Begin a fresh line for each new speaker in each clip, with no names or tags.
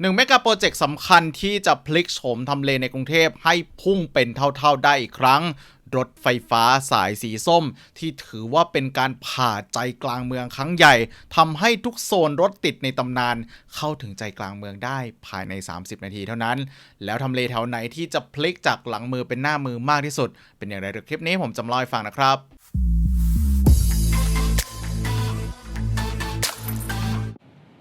หนึ่งเมกะโปรเจกต์สำคัญที่จะพลิกโฉมทำเลในกรุงเทพให้พุ่งเป็นเท่า ๆได้อีกครั้ง รถไฟฟ้าสายสีส้ม ที่ถือว่าเป็นการผ่าใจกลางเมืองครั้งใหญ่ทำให้ทุกโซนรถติดในตำนาน เข้าถึงใจกลางเมืองได้ภายใน 30 นาทีเท่านั้น แล้วทำเลแถวไหนที่จะพลิกจากหลังมือเป็นหน้ามือมากที่สุด เป็นอย่างไรเดี๋ยวคลิปนี้ผมจะมาเล่าให้ฟังนะครับ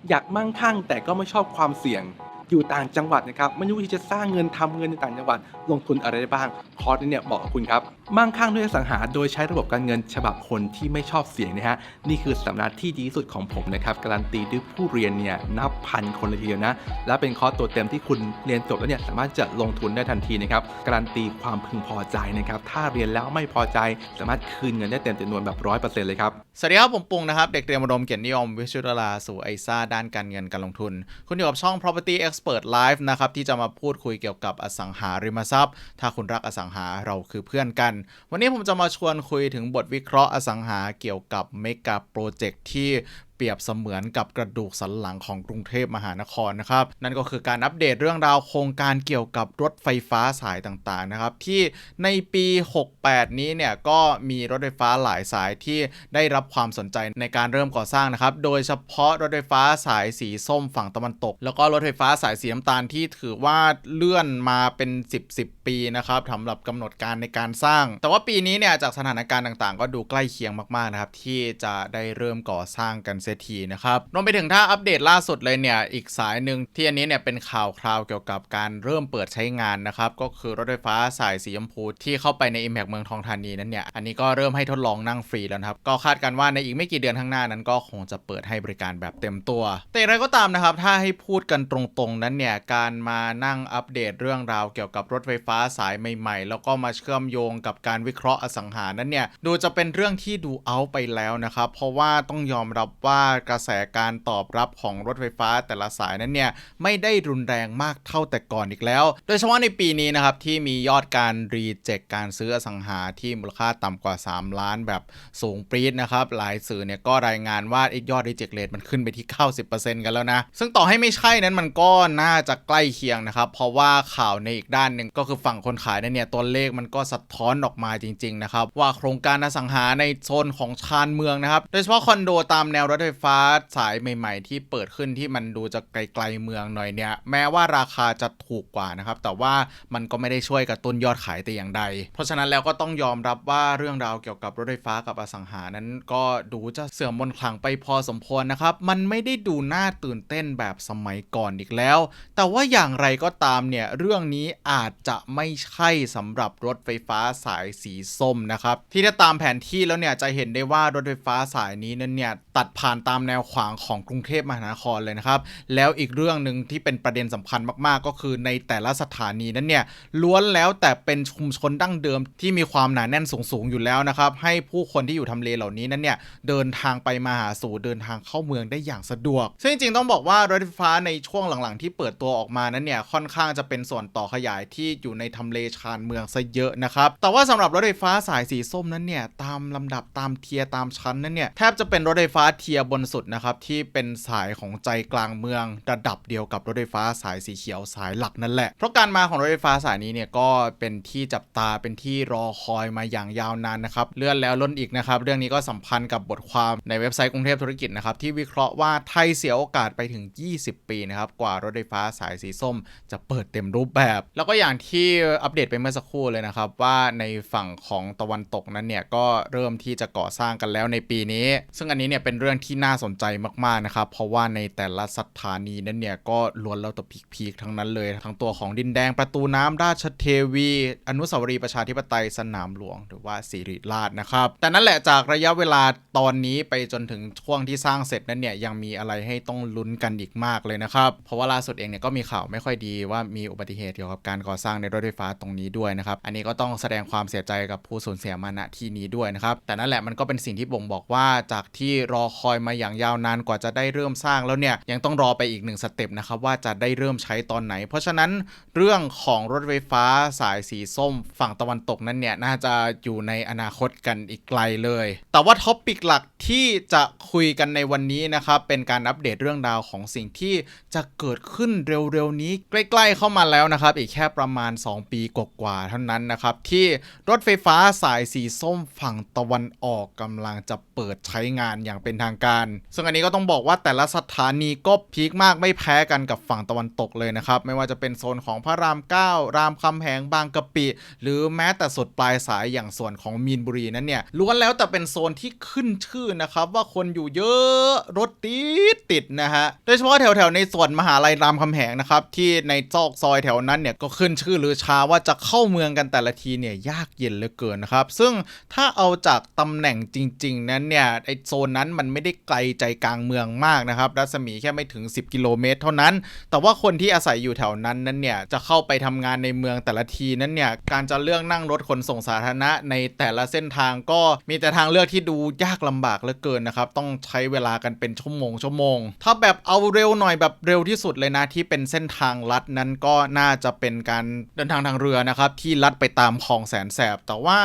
อยากมั่งคั่งแต่ก็ไม่ชอบความเสี่ยง อยู่ต่างจังหวัดนะครับไม่รู้ที่จะสร้างเงินทำเงินในต่างจังหวัด ลงทุนอะไรได้บ้างคอร์สนี้เนี่ยบอกกับคุณครับมั่งคั่งด้วยสังหาโดยใช้ระบบการเงินฉบับคนที่ไม่ชอบเสี่ยงนะฮะนี่คือสำนักที่ดีที่สุดของผมนะครับการันตีด้วยผู้เรียนเนี่ยนับพันคนเลยทีเดียวนะและเป็นคอร์สตัวเต็มที่คุณเรียนจบแล้วเนี่ยสามารถจะลงทุนได้ทันทีนะครับการันตีความพึงพอใจนะครับถ้าเรียนแล้วไม่พอใจ สามารถคืนเงินได้เต็มจำนวนแบบร้อยเปอร์เซ็นต์เลยครับ
สวัสดีครับผมปุงนะครับเด็กเตรียมอุดมเกียรตินิยมวิชุดาราสู่ไอซ่าด้านการเงินการลงทุน คุณอยู่กับช่อง property เปิดไลฟ์นะครับที่จะมาพูดคุยเกี่ยวกับอสังหาริมทรัพย์ ถ้าคุณรักอสังหาเราคือเพื่อนกัน วันนี้ผมจะมาชวนคุยถึงบทวิเคราะห์อสังหาเกี่ยวกับเมกะโปรเจกต์ที่ เปรียบเสมือนกับกระดูกสันหลังของกรุงเทพมหานครนะครับ นั่นก็คือการอัปเดตเรื่องราวโครงการเกี่ยวกับรถไฟฟ้าสายต่างๆนะครับ ที่ในปี 68 นี้เนี่ยก็มีรถไฟฟ้าหลายสายที่ได้รับความสนใจในการเริ่มก่อสร้างนะครับ โดยเฉพาะรถไฟฟ้าสายสีส้มฝั่งตะวันตก แล้วก็รถไฟฟ้าสายสีน้ำตาลที่ถือว่าเลื่อนมาเป็น 10 10 ปีนะครับสำหรับกำหนดการในการสร้าง แต่ว่าปีนี้เนี่ยจากสถานการณ์ต่างๆ ก็ดูใกล้เคียงมากๆนะครับที่จะได้เริ่มก่อสร้างกันเสียทีนะครับรวมไปถึงถ้าอัปเดตล่าสุดเลยเนี่ย อีกสายหนึ่งที่อันนี้เนี่ยเป็นข่าวคราวเกี่ยวกับการเริ่มเปิดใช้งานนะครับ ก็คือรถไฟฟ้าสายสีชมพูที่เข้าไปใน Impact เมืองทองธานีนั้นเนี่ย อันนี้ก็เริ่มให้ทดลองนั่งฟรีแล้วครับ ก็คาดกันว่าในอีกไม่กี่เดือนข้างหน้านั้นก็คงจะเปิดให้บริการแบบเต็มตัว แต่อย่างไรก็ตามนะครับ ถ้าให้พูดกันตรงๆนั้นเนี่ย การมานั่งอัปเดตเรื่องราวเกี่ยวกับรถไฟฟ้าสายใหม่ ๆ แล้วก็มาเชื่อมโยงกับการวิเคราะห์อสังหานั้นเนี่ย ดูจะเป็นเรื่องที่ดูเอาไปแล้วนะครับ เพราะว่าต้องยอมรับว่ากระแสการตอบรับของรถไฟฟ้าแต่ละสายนั้นเนี่ยไม่ได้รุนแรงมากเท่าแต่ก่อนอีกแล้ว โดยเฉพาะในปีนี้นะครับที่มียอดการรีเจ็คการซื้ออสังหาที่มูลค่าต่ำกว่า 3 ล้านแบบสูงปรี๊ดนะครับหลายสื่อเนี่ยก็รายงานว่าไอ้ยอดรีเจ็คเรทมันขึ้นไปที่ 90%กันแล้วนะ ซึ่งต่อให้ไม่ใช่นั้นมันก็น่าจะใกล้เคียงนะครับเพราะว่าข่าวในอีกด้านหนึ่งก็คือฝั่งคนขายนั่นเนี่ยตัวเลขมันก็สะท้อนออกมาจริงๆนะครับว่าโครงการอสังหาในโซนของชานเมืองนะครับโดยเฉพาะคอนโดตามแนวรถไฟไฟฟ้าสายใหม่ ๆ ที่เปิดขึ้นที่มันดูจะไกลๆเมืองหน่อยเนี่ย แม้ว่าราคาจะถูกกว่านะครับ แต่ว่ามันก็ไม่ได้ช่วยกระตุ้นยอดขายแต่อย่างใด เพราะฉะนั้นแล้วก็ต้องยอมรับว่าเรื่องราวเกี่ยวกับรถไฟฟ้ากับอสังหานั้นก็ดูจะเสื่อมมนต์ขลังไปพอสมควรนะครับ มันไม่ได้ดูน่าตื่นเต้นแบบสมัยก่อนอีกแล้ว แต่ว่าอย่างไรก็ตามเนี่ยเรื่องนี้อาจจะไม่ใช่สำหรับรถไฟฟ้าสายสีส้มนะครับที่ถ้าตามแผนที่แล้วเนี่ยจะเห็นได้ว่ารถไฟฟ้าสายนี้นั้นเนี่ยตัดผ่านตามแนวขวางของกรุงเทพมหานครเลยนะครับ แล้วอีกเรื่องหนึ่งที่เป็นประเด็นสำคัญมากๆ ก็คือในแต่ละสถานีนั้นเนี่ยล้วนแล้วแต่เป็นชุมชนดั้งเดิมที่มีความหนาแน่นสูงๆอยู่แล้วนะครับ ให้ผู้คนที่อยู่ทำเลเหล่านี้นั้นเนี่ยเดินทางไปมาหาสู่เดินทางเข้าเมืองได้อย่างสะดวก ซึ่งจริงๆต้องบอกว่ารถไฟฟ้าในช่วงหลังๆ ที่เปิดตัวออกมานั้นเนี่ยค่อนข้างจะเป็นส่วนต่อขยายที่อยู่ในทำเลชานเมืองซะเยอะนะครับแต่ว่าสำหรับรถไฟฟ้าสายสีส้มนั้นเนี่ยตามลำดับตามเทียร์ตามชั้นนั้นเนี่ยแทบจะเป็นรถไฟฟ้าเทียร์บนสุดนะครับ ที่เป็นสายของใจกลางเมืองระดับเดียวกับรถไฟฟ้าสายสีเขียวสายหลักนั่นแหละ เพราะการมาของรถไฟฟ้าสายนี้เนี่ยก็เป็นที่จับตาเป็นที่รอคอยมาอย่างยาวนานนะครับเลื่อนแล้วล้นอีกนะครับเรื่องนี้ก็สัมพันธ์กับบทความในเว็บไซต์กรุงเทพธุรกิจนะครับที่วิเคราะห์ว่าไทยเสียโอกาสไปถึง 20 ปีนะครับกว่ารถไฟฟ้าสายสีส้ม จะเปิดเต็มรูปแบบ แล้วก็อย่างที่อัปเดตไปเมื่อสักครู่เลยนะครับว่าในฝั่งของตะวันตกนั้นเนี่ยก็เริ่มที่จะก่อสร้างกันแล้วในปีนี้ ซึ่งอันนี้เนี่ยเป็นเรื่องที่น่าสนใจมากๆนะครับ เพราะว่าในแต่ละสถานีนั้นเนี่ยก็ล้วนแล้วแต่พีคๆทั้งนั้นเลย ทั้งตัวของดินแดงประตูน้ำราชเทวี อนุสาวรีย์ประชาธิปไตยสนามหลวง หรือว่าสิริราชนะครับ แต่นั่นแหละจากระยะเวลาตอนนี้ไปจนถึงช่วงที่สร้างเสร็จนั้นเนี่ยยังมีอะไรให้ต้องลุ้นกันอีกมากเลยนะครับ เพราะว่าล่าสุดเองเนี่ยก็มีข่าวไม่ค่อยดีว่ามีอุบัติเหตุเกี่ยวกับการก่อสร้างในรถไฟฟ้าตรงนี้ด้วยนะครับ อันนี้ก็ต้องแสดงความเสียใจกับผู้สูญเสียมาณที่นี้ด้วยนะครับ แต่นั่นแหละมันก็เป็นสิ่งที่บ่งบอกว่าจากที่รอคอยมาอย่างยาวนานกว่าจะได้เริ่มสร้างแล้วเนี่ยยังต้องรอไปอีกหนึ่งสเต็ปนะครับว่าจะได้เริ่มใช้ตอนไหน เพราะฉะนั้นเรื่องของรถไฟฟ้าสายสีส้มฝั่งตะวันตกนั้นเนี่ยน่าจะอยู่ในอนาคตกันอีกไกลเลย แต่ว่าท็อปปิกหลักที่จะคุยกันในวันนี้นะครับเป็นการอัปเดตเรื่องราวของสิ่งที่จะเกิดขึ้นเร็วๆนี้ใกล้ ๆ เข้ามาแล้วนะครับอีกแค่ประมาณ 2 ปีกว่าๆเท่านั้นนะครับที่รถไฟฟ้าสายสีส้มฝั่งตะวันออกกำลังจะเปิดใช้งานอย่างเป็นทางการซึ่งอันนี้ก็ต้องบอกว่าแต่ละสถานีก็พีคมากไม่แพ้กันกับฝั่งตะวันตกเลยนะครับ ไม่ว่าจะเป็นโซนของพระราม 9 รามคำแหงบางกะปิ หรือแม้แต่สุดปลายสายอย่างส่วนของมีนบุรีนั้นเนี่ยล้วนแล้วแต่เป็นโซนที่ขึ้นชื่อนะครับว่าคนอยู่เยอะรถติดติดนะฮะโดยเฉพาะแถวๆในส่วนมหาลัยรามคำแหงนะครับที่ในซอกซอยแถวนั้นเนี่ยก็ขึ้นชื่อหรือชาว่าจะเข้าเมืองกันแต่ละทีเนี่ยยากเย็นเหลือเกินนะครับซึ่งถ้าเอาจากตำแหน่งจริง ๆ นั้นเนี่ยไอโซนนั้นมันไม่ได้ไกลใจกลางเมืองมากนะครับ รัศมีแค่ไม่ถึง 10 กิโลเมตร เท่านั้น แต่ว่าคนที่อาศัยอยู่แถวนั้นนั้นเนี่ยจะเข้าไปทำงานในเมืองแต่ละทีนั้นเนี่ยการจะเลือกนั่งรถขนส่งสาธารณะในแต่ละเส้นทางก็มีแต่ทางเลือกที่ดูยากลำบากเหลือเกินนะครับต้องใช้เวลากันเป็นชั่วโมงชั่วโมง ถ้าแบบเอาเร็วหน่อยแบบเร็วที่สุดเลยนะที่เป็นเส้นทางลัดนั้นก็น่าจะเป็นการเดินทางทางเรือนะครับที่ลัดไปตามคลองแสนแสบ แต่ว่า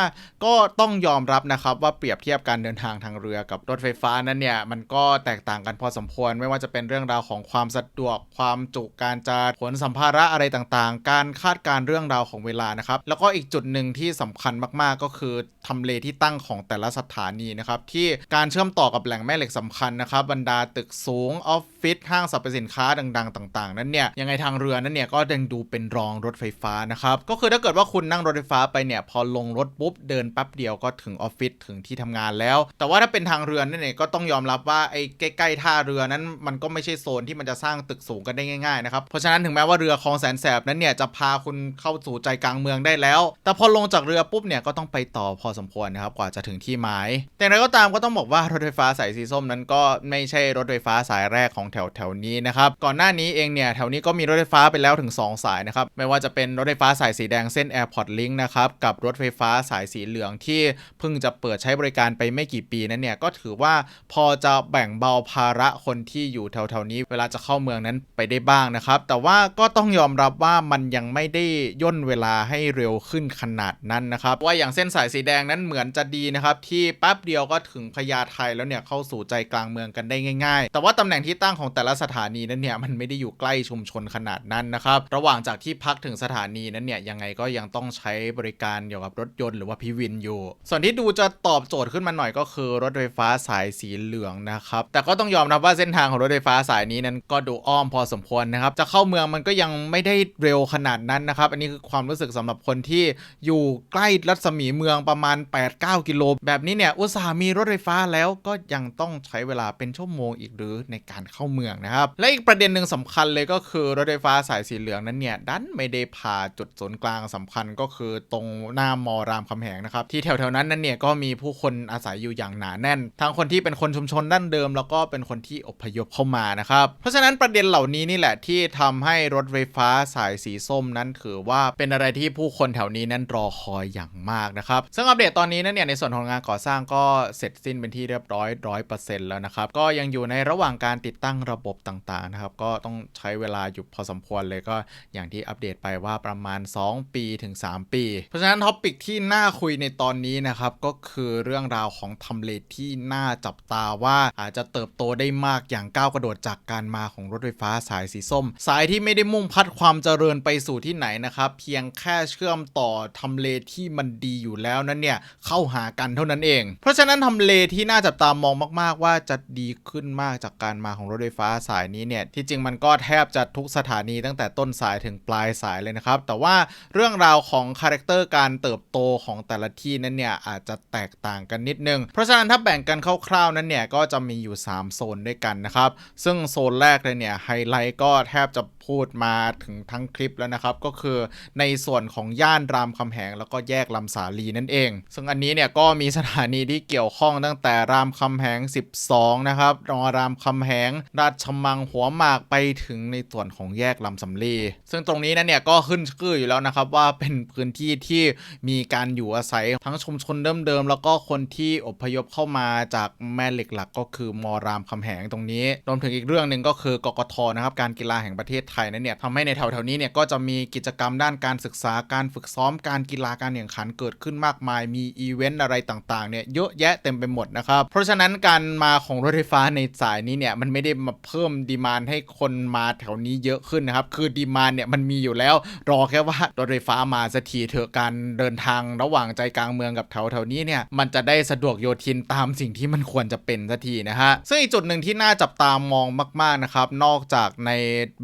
ก็ต้องยอมรับนะครับว่าเปรียบเทียบการเดินทางทางเรือกับรถไฟฟ้านั้นเนี่ยมันก็แตกต่างกันพอสมควร ไม่ว่าจะเป็นเรื่องราวของความสะดวกความจุการจะขนสัมภาระอะไรต่างๆ การคาดการเรื่องราวของเวลานะครับ แล้วก็อีกจุดหนึ่งที่สำคัญมากๆ ก็คือทำเลที่ตั้งของแต่ละสถานีนะครับ ที่การเชื่อมต่อกับแหล่งแม่เหล็กสำคัญนะครับ บรรดาตึกสูงออฟฟิศห้างสรรพสินค้าดัง ๆ ต่าง ๆ นั้นเนี่ยยังไงทางเรือนั้นเนี่ยก็ยังดูเป็นรองรถไฟฟ้านะครับก็คือถ้าเกิดว่าคุณนั่งรถไฟฟ้าไปเนี่ยพอลงรถปุ๊บเดินแป๊บเดียวก็ถึงออฟฟิศถึงที่ทำงานแล้ว แต่ว่าถ้าเป็นทางเรือนั่นเองก็ต้องยอมรับว่าไอ้ใกล้ๆท่าเรือนั้นมันก็ไม่ใช่โซนที่มันจะสร้างตึกสูงกันได้ง่ายๆนะครับเพราะฉะนั้นถึงแม้ว่าเรือคลองแสนแสบนั้นเนี่ยจะพาคุณเข้าสู่ใจกลางเมืองได้แล้ว แต่พอลงจากเรือปุ๊บเนี่ยก็ต้องไปต่อพอสมควรนะครับกว่าจะถึงที่หมาย แต่อย่างไรก็ตามก็ต้องบอกว่ารถไฟฟ้าสายสีส้มนั้นก็ไม่ใช่รถไฟฟ้าสายแรกของแถวแถวนี้นะครับก่อนหน้านี้เองเนี่ยแถวนี้ก็มีรถไฟฟ้าไปแล้วถึง 2 สายนะครับไม่ว่าจะเป็นรถไฟฟ้าสายสีแดงเส้น Airport Link นะครับกับรถไฟฟ้าสายสีเหลืองที่เพิ่งจะเปิดใช้บริการไปไม่กี่ปีนั้นเนี่ยก็ถือว่าพอจะแบ่งเบาภาระคนที่อยู่แถวๆนี้ เวลาจะเข้าเมืองนั้นไปได้บ้างนะครับ แต่ว่าก็ต้องยอมรับว่ามันยังไม่ได้ย่นเวลาให้เร็วขึ้นขนาดนั้นนะครับว่าอย่างเส้นสายสีแดงนั้นเหมือนจะดีนะครับที่แป๊บเดียวก็ถึงพญาไทแล้วเนี่ยเข้าสู่ใจกลางเมืองกันได้ง่ายๆ แต่ว่าตำแหน่งที่ตั้งของแต่ละสถานีนั้นเนี่ยมันไม่ได้อยู่ใกล้ชุมชนขนาดนั้นนะครับระหว่างจากที่พักถึงสถานีนั้นเนี่ยยังไงก็ยังต้องใช้บริการเกี่ยวกับรถยนต์หรือว่าพี่วินอยู่ ส่วนที่ดูจะตอบโจทย์ขึ้นมาหน่อยก็คือรถไฟฟ้าสายสีเหลืองนะครับ แต่ก็ต้องยอมรับว่าเส้นทางของรถไฟฟ้าสายนี้นั้นก็ดูอ้อมพอสมควรนะครับ จะเข้าเมืองมันก็ยังไม่ได้เร็วขนาดนั้นนะครับ อันนี้คือความรู้สึกสำหรับคนที่อยู่ใกล้รัศมีเมืองประมาณ 8-9 กิโล แบบนี้เนี่ย อุตส่าห์มีรถไฟฟ้าแล้วก็ยังต้องใช้เวลาเป็นชั่วโมงอีกหรือในการเข้าเมืองนะครับ และอีกประเด็นหนึ่งสำคัญเลยก็คือรถไฟฟ้าสายสีเหลืองนั้นเนี่ยดันไม่ได้พาจุดศูนย์กลางสำคัญก็คือตรงหน้ามอรามคำแหงนะครับที่แถวๆนั้นนั้นเนี่ยก็มีผู้คนอาศัยอยู่อย่างหนาแน่น ทั้งคนที่เป็นคนชุมชนดั้นเดิม แล้วก็เป็นคนที่อพยพเข้ามานะครับ เพราะฉะนั้นประเด็นเหล่านี้นี่แหละที่ทำให้รถไฟฟ้าสายสีส้มนั้นถือว่าเป็นอะไรที่ผู้คนแถวนี้นั้นรอคอยอย่างมากนะครับซึ่งอัปเดตตอนนี้นั้นเนี่ยในส่วนของงานก่อสร้างก็เสร็จสิ้นเป็นที่เรียบร้อยร้อยเปอร์เซ็นต์แล้วนะครับก็ยังอยู่ในระหว่างการติดตั้งระบบต่างๆนะครับก็ต้องใช้เวลาอยู่พอสมควรเลยก็อย่างที่อัปเดตไปว่าประมาณ 2 ปีถึง 3 ปี เพราะฉะนั้นท็อปิกที่น่าคุยในตอนนี้นะครับก็คือเรื่องราวของทำเลที่น่าจับตาว่าอาจจะเติบโตได้มากอย่างก้าวกระโดดจากการมาของรถไฟฟ้าสายสีส้ม สายที่ไม่ได้มุ่งพัดความเจริญไปสู่ที่ไหนนะครับ เพียงแค่เชื่อมต่อทำเลที่มันดีอยู่แล้วนั้นเนี่ยเข้าหากันเท่านั้นเอง เพราะฉะนั้นทำเลที่น่าจับตามองมาก ๆ ว่าจะดีขึ้นมากจากการมาของรถไฟฟ้าสายนี้เนี่ยที่จริงมันก็แทบจะทุกสถานีตั้งแต่ต้นสายถึงปลายสายเลยนะครับ แต่ว่าเรื่องราวของคาแรคเตอร์การเติบโตของแต่ละที่นั้นเนี่ยอาจจะแตกต่างกันนิดนึง เพราะฉะนั้นถ้าแบ่งกันคร่าวๆนั้นเนี่ยก็จะมีอยู่ 3 โซนด้วยกันนะครับ ซึ่งโซนแรกเลยเนี่ยไฮไลท์ก็แทบจะพูดมาถึงทั้งคลิปแล้วนะครับ ก็คือในส่วนของย่านรามคำแหงแล้วก็แยกลำสาลีนั่นเอง ซึ่งอันนี้เนี่ยก็มีสถานีที่เกี่ยวข้องตั้งแต่รามคำแหง 12 นะครับรอรามคำแหง ราชมังหัวหมากไปถึงในส่วนของแยกลำสำลี ซึ่งตรงนี้นั้นเนี่ยก็ขึ้นชื่ออยู่แล้วนะครับว่าเป็นพื้นที่ที่มีการอยู่อาศัยทั้งชุมชนเดิมๆแล้วก็คนที่อพยพเข้ามาจากแม่เหล็กไหลลักก็คือมรามคำแหงตรงนี้รวมถึงอีกเรื่องหนึ่งก็คือกกทนะครับการกีฬาแห่งประเทศไทยนั้นเนี่ยทำให้ในแถวๆนี้เนี่ยก็จะมีกิจกรรมด้านการศึกษาการฝึกซ้อมการกีฬาการแข่งขันเกิดขึ้นมากมาย มีอีเวนต์อะไรต่างๆเนี่ยเยอะแยะเต็มไปหมดนะครับเพราะฉะนั้นการมาของรถไฟฟ้าในสายนี้เนี่ยมันไม่ได้มาเพิ่มดีมานให้คนมาแถวนี้เยอะขึ้นนะครับคือดีมานเนี่ยมันมีอยู่แล้วรอแค่ว่ารถไฟฟ้ามาสักทีเถอะการเดินทางระหว่างใจกลางเมืองกับแถวๆนี้เนี่ยมันจะได้สะดวกโยทินตามสิ่งที่มันควรจะเป็นสักทีนะฮะ ซึ่งอีกจุดหนึ่งที่น่าจับตามองมากๆนะครับ นอกจากใน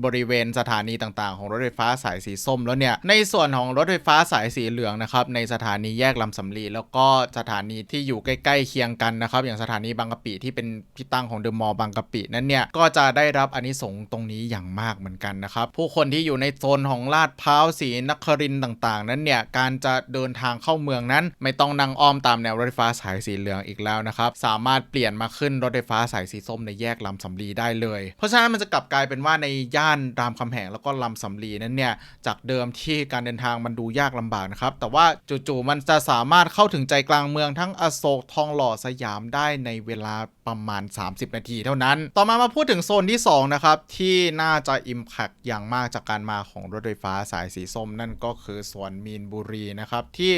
บริเวณสถานีต่างๆ ของรถไฟฟ้าสายสีส้มแล้วเนี่ย ในส่วนของรถไฟฟ้าสายสีเหลืองนะครับ ในสถานีแยกลำสำลีแล้วก็สถานีที่อยู่ใกล้ๆเคียงกันนะครับ อย่างสถานีบางกะปิที่เป็นที่ตั้งของเดอะมอลล์บางกะปินั้นเนี่ย ก็จะได้รับอานิสงส์ตรงนี้อย่างมากเหมือนกันนะครับ ผู้คนที่อยู่ในโซนของลาดพร้าวศรีนครินต์ต่างๆ นั้นเนี่ย การจะเดินทางเข้าเมืองนั้น ไม่ต้องนั่งอ้อมตามแนวรถไฟฟ้าสายสีเหลืองอีกแล้วนะครับ สามารถเปลี่ยนมาขึ้นรถไฟฟ้าสายสีส้มในแยกลำสำลีได้เลย เพราะฉะนั้นมันจะกลับกลายเป็นว่าในย่านรามคำแหงแล้วก็ลำสำลีนั้นเนี่ยจากเดิมที่การเดินทางมันดูยากลำบากนะครับแต่ว่าจู่ๆมันจะสามารถเข้าถึงใจกลางเมืองทั้งอโศกทองหล่อสยามได้ในเวลา ประมาณ 30 นาทีเท่านั้น ต่อมามาพูดถึงโซนที่ 2 นะครับ ที่น่าจะ Impact อย่างมากจากการมาของรถไฟฟ้าสายสีส้มนั่นก็คือสวนมีนบุรีนะครับ ที่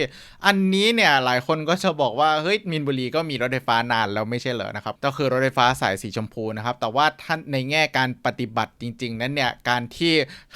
อันนี้เนี่ยหลายคนก็จะบอกว่า เฮ้ยมีนบุรีก็มีรถไฟฟ้านานแล้วไม่ใช่เหรอนะครับ ก็คือรถไฟฟ้าสายสีชมพูนะครับ แต่ว่าท่านในแง่การปฏิบัติจริง ๆ นั้นเนี่ยการที่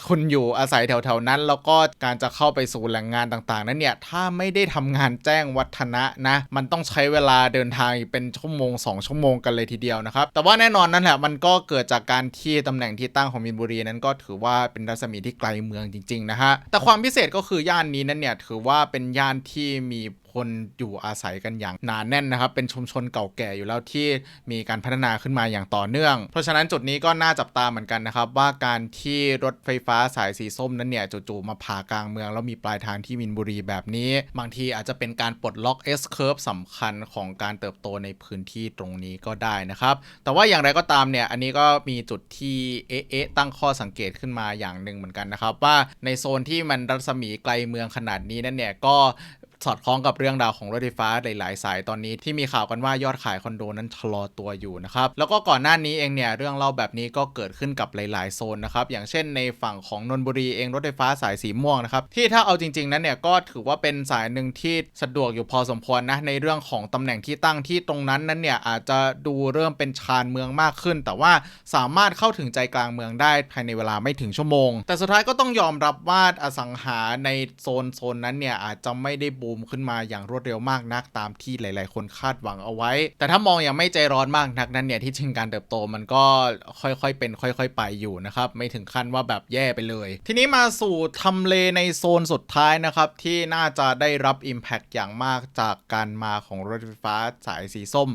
คุณอยู่อาศัยแถวๆนั้น แล้วก็การจะเข้าไปสู่แหล่งงานต่างๆ นั้นเนี่ยถ้าไม่ได้ทำงานแจ้งวัฒนะนะมันต้องใช้เวลาเดินทางอีกเป็นชั่วโมง 2 ชั่วโมงกันเลยทีเดียวนะครับ แต่ว่าแน่นอนนั่นแหละมันก็เกิดจากการที่ตำแหน่งที่ตั้งของมินบุรีนั้นก็ถือว่าเป็นรัศมีที่ไกลเมืองจริงๆนะฮะแต่ความพิเศษก็คือย่านนี้นั้นเนี่ยถือว่าเป็นย่านที่มี คนอยู่อาศัยกันอย่างหนาแน่นนะครับ เป็นชุมชนเก่าแก่อยู่แล้วที่มีการพัฒนาขึ้นมาอย่างต่อเนื่อง เพราะฉะนั้นจุดนี้ก็น่าจับตาเหมือนกันนะครับ ว่าการที่รถไฟฟ้าสายสีส้มนั้นเนี่ยจู่ๆมาผ่ากลางเมือง แล้วมีปลายทางที่มินบุรีแบบนี้ บางทีอาจจะเป็นการปลดล็อก S curve สำคัญของการเติบโตในพื้นที่ตรงนี้ก็ได้นะครับ แต่ว่าอย่างไรก็ตามเนี่ยอันนี้ก็มีจุดที่เอ๊ะเอ๊ะตั้งข้อสังเกตขึ้นมาอย่างหนึ่งเหมือนกันนะครับ ว่าในโซนที่มันรัศมีไกลเมืองขนาดนี้นั่นเนี่ยก็ สอดคล้องกับเรื่องราวของรถไฟฟ้าหลายๆ สายตอนนี้ที่มีข่าวกันว่ายอดขายคอนโดนั้นชะลอตัวอยู่นะครับแล้วก็ก่อนหน้านี้เองเนี่ยเรื่องเล่าแบบนี้ก็เกิดขึ้นกับหลาย ๆ โซนนะครับอย่างเช่นในฝั่งของนนบุรีเองรถไฟฟ้าสายสีม่วงนะครับที่ถ้าเอาจริง ๆ นั้นเนี่ยก็ถือว่าเป็นสายหนึ่งที่สะดวกอยู่พอสมควรนะในเรื่องของตำแหน่งที่ตั้งที่ตรงนั้นนั้นเนี่ยอาจจะดูเริ่มเป็นชานเมืองมากขึ้น แต่ว่าสามารถเข้าถึงใจกลางเมืองได้ภายในเวลาไม่ถึงชั่วโมง แต่สุดท้ายก็ต้องยอมรับว่าอสังหาในโซนโซนนั้นเนี่ยอาจจะไม่ได้บูมขึ้นมาอย่างรวดเร็วมากนักตามที่หลาย ๆ คนคาดหวังเอาไว้ แต่ถ้ามองอย่างไม่ใจร้อนมากนักนั้นเนี่ยที่จริงการเติบโตมันก็ค่อย ๆ เป็นค่อย ๆ ไปอยู่นะครับ ไม่ถึงขั้นว่าแบบแย่ไปเลย ทีนี้มาสู่ทำเลในโซนสุดท้ายนะครับ ที่น่าจะได้รับ Impact อย่างมากจากการมาของรถไฟฟ้าสายสีส้ม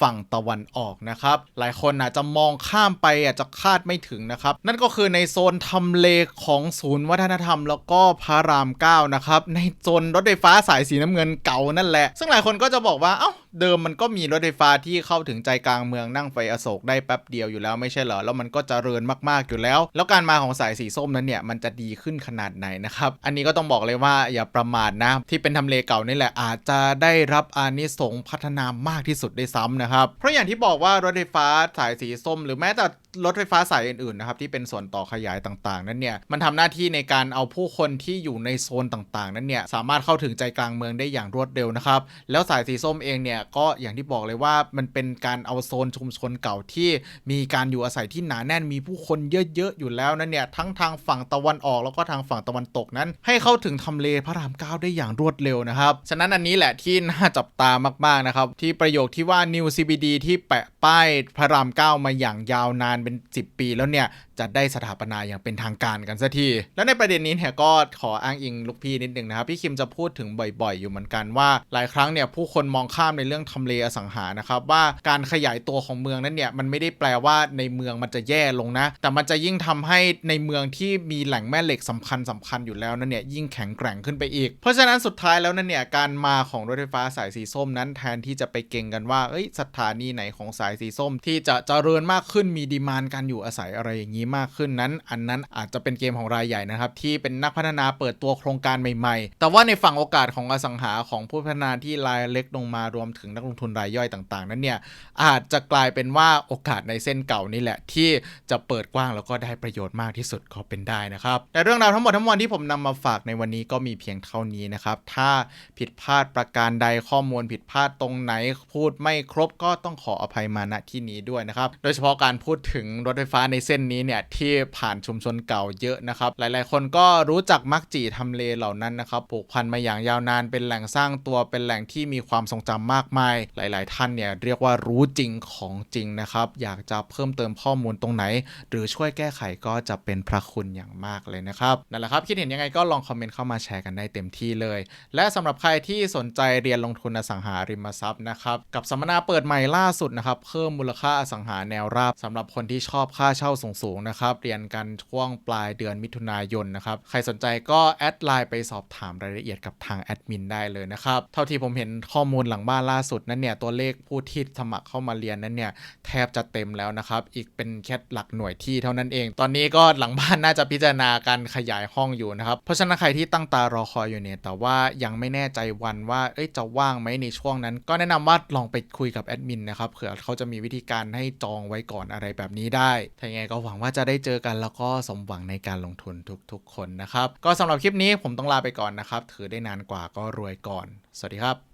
ฝั่งตะวันออกนะครับ หลายคนอาจจะมองข้ามไปอาจจะคาดไม่ถึงนะครับ นั่นก็คือในโซนทำเลของศูนย์วัฒนธรรม แล้วก็พระรามเก้านะครับ ในโซนรถไฟฟ้าสายสีน้ำเงินเก่านั่นแหละ ซึ่งหลายคนก็จะบอกว่า เอ้า เดิมมันก็มีรถไฟฟ้าที่เข้าถึงใจกลางเมืองนั่งไฟอโศกได้แป๊บเดียวอยู่แล้วไม่ใช่เหรอ แล้วมันก็จเจริญมากๆอยู่แล้ว แล้วการมาของสายสีส้มนั้นเนี่ยมันจะดีขึ้นขนาดไหนนะครับ อันนี้ก็ต้องบอกเลยว่าอย่าประมาทนะ ที่เป็นทำเลเก่านี่แหละอาจจะได้รับอานิสงส์พัฒนามากที่สุดได้ซ้ำนะครับ เพราะอย่างที่บอกว่ารถไฟฟ้าสายสีส้ม หรือแม้แต่ รถไฟฟ้าสายอื่นๆนะครับที่เป็นส่วนต่อขยายต่างๆ นั้นเนี่ยมันทำหน้าที่ในการเอาผู้คนที่อยู่ในโซนต่างๆ นั้นเนี่ยสามารถเข้าถึงใจกลางเมืองได้อย่างรวดเร็วนะครับแล้วสายสีส้มเองเนี่ยก็อย่างที่บอกเลยว่ามันเป็นการเอาโซนชุมชนเก่าที่มีการอยู่อาศัยที่หนาแน่นมีผู้คนเยอะๆอยู่แล้วนั้นเนี่ยทั้งทางฝั่งตะวันออกแล้วก็ทางฝั่งตะวันตกนั้น ให้เข้าถึงทำเลพระรามเก้าได้อย่างรวดเร็วนะครับฉะนั้นอันนี้แหละที่น่าจับตามากๆนะครับที่ประโยคที่ว่า New CBD ที่แปะป้ายพระรามเก้ามาอย่างยาวนานเป็น 10 ปีแล้วเนี่ยจะได้สถาปนาอย่างเป็นทางการกันสักที แล้วในประเด็นนี้เนี่ยก็ขออ้างอิงลูกพี่นิดนึงนะครับ พี่คิมจะพูดถึงบ่อยๆ อยู่เหมือนกันว่า หลายครั้งเนี่ยผู้คนมองข้ามในเรื่องทำเลอสังหานะครับว่าการขยายตัวของเมืองนั้นเนี่ยมันไม่ได้แปลว่าในเมืองมันจะแย่ลงนะ แต่มันจะยิ่งทำให้ในเมืองที่มีแหล่งแม่เหล็กสำคัญสคัญๆอยู่แล้วนั่นเนี่ยยิ่งแข็งแกร่งขึ้นไปอีก เพราะฉะนั้นสุดท้ายแล้วนั่นเนี่ยการมาของรถไฟฟ้าสายสีส้มนั้นแทนที่จะไปเก่งกันว่าเอ้ยสถานีไหนของสายสีส้ม ที่จะเจริญมากขึ้นมีดีมานการอยู่อาศัยอะไรอย่างนี้นี้มากขึ้นนั้น อันนั้นอาจจะเป็นเกมของรายใหญ่นะครับ ที่เป็นนักพัฒนาเปิดตัวโครงการใหม่ๆ แต่ว่าในฝั่งโอกาสของอสังหาของผู้พัฒนาที่รายเล็กลงมารวมถึงนักลงทุนรายย่อยต่างๆ นั้นเนี่ยอาจจะกลายเป็นว่าโอกาสในเส้นเก่านี่แหละ ที่จะเปิดกว้างแล้วก็ได้ประโยชน์มากที่สุดก็เป็นได้นะครับแต่เรื่องราวทั้งหมดทั้งมวลที่ผมนำมาฝากในวันนี้ก็มีเพียงเท่านี้นะครับถ้าผิดพลาดประการใดข้อมูลผิดพลาดตรงไหนพูดไม่ครบก็ต้องขออภัยมาณที่นี้ด้วยนะครับโดยเฉพาะการพูดถึงรถไฟฟ้าในเส้นนี้เนี่ยที่ผ่านชุมชนเก่าเยอะนะครับ หลายๆ คนก็รู้จักมักจีทำเลเหล่านั้นนะครับผูกพันมาอย่างยาวนานเป็นแหล่งสร้างตัวเป็นแหล่งที่มีความทรงจำมากมาย หลาย ๆ ท่านเนี่ยเรียกว่ารู้จริงของจริงนะครับ อยากจะเพิ่มเติมข้อมูลตรงไหน หรือช่วยแก้ไขก็จะเป็นพระคุณอย่างมากเลยนะครับนั่นแหละครับคิดเห็นยังไงก็ลองคอมเมนต์เข้ามาแชร์กันได้เต็มที่เลย และสำหรับใครที่สนใจเรียนลงทุนอสังหาริมทรัพย์นะครับกับสัมมนาเปิดใหม่ล่าสุดนะครับเพิ่มมูลค่าอสังหาแนวราบสำหรับคนที่ชอบค่าเช่าสูงๆนะครับเรียนกันช่วงปลายเดือนมิถุนายนนะครับใครสนใจก็แอดไลน์ไปสอบถามรายละเอียดกับทางแอดมินได้เลยนะครับเท่าที่ผมเห็นข้อมูลหลังบ้านล่าสุดนั้นเนี่ยตัวเลขผู้ที่สมัครเข้ามาเรียนนั้นเนี่ยแทบจะเต็มแล้วนะครับอีกเป็นแค่หลักหน่วยที่เท่านั้นเอง ตอนนี้ก็หลังบ้านน่าจะพิจารณาการขยายห้องอยู่นะครับเพราะฉะนั้นใครที่ตั้งตารอคอยอยู่เนี่ยแต่ว่ายังไม่แน่ใจวันว่าเอ้ยจะว่างไหมในช่วงนั้น ก็แนะนำว่าลองไปคุยกับแอดมินนะครับเผื่อเขาจะมีวิธีการให้จองไว้ก่อนอะไรแบบนี้ได้ถ้ายังไงก็หวังว่าจะได้เจอกันแล้วก็สมหวังในการลงทุนทุกๆ คนนะครับ ก็สำหรับคลิปนี้ผมต้องลาไปก่อนนะครับ ถือได้นานกว่าก็รวยก่อน สวัสดีครับ